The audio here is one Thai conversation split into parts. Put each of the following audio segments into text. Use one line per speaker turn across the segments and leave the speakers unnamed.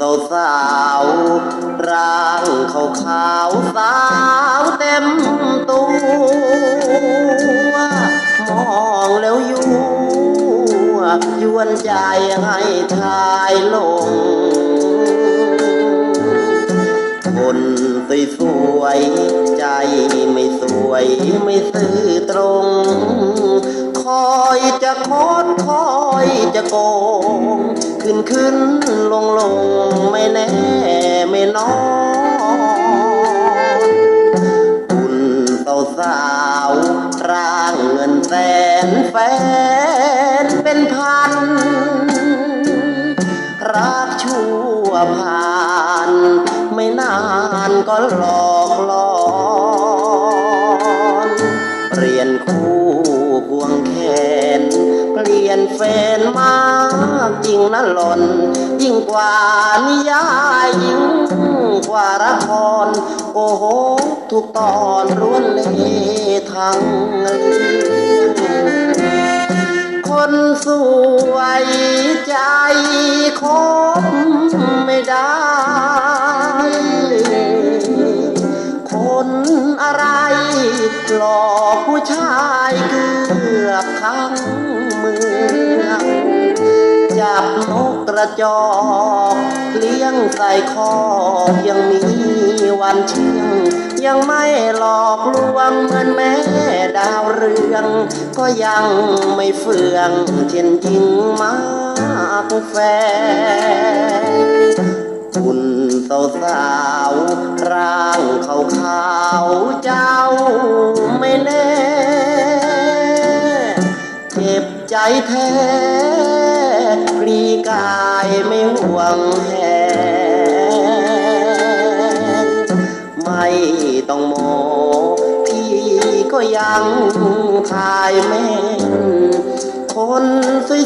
ขาวขาวสาวเต็มตัว มองแล้วยั่วยวนใจให้ชายลง คนสวยสวยใจไม่สวยไม่ซื่อตรง คอยจะคดคอยจะโกง ขึ้นขึ้นลงลงไม่แน่ไม่นอนคุณเต่าสาวร่างเงินแสนแฟนเป็นพัน รักชั่วผ่าน ไม่นานก็หลอกหลอนเปลี่ยนคู่ควงแขนเปลี่ยนแฟนมา กจริงนะหล่นยิ่งกว่านิยายยิ่งกว่าละครโอ้โหทุกตอนร้วนเลทั้งคนสวยใจคบไม่ได้ คนอะไรหลอกผู้ชายเกือบทั้ง จับนกกระจอกเลี้ยงใส่คอกยังมีวันเชื่อง ยังไม่หลอกลวงเหมือนแม่ดาวเรือง ก็ยังไม่เฟื่องเช่นยิงมากแฟนคุณสาวสาวร่างขาวขาวๆเจ้าไม่แน่ เจ็บใจแท้ ไม่ห่วงแหนไม่ต้องโมพี่ก็ยังทายแม่นคน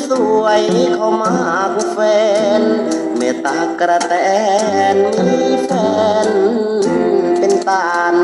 สวยๆเขามากแฟน เมตตากระแตนมีแฟนเป็นตาน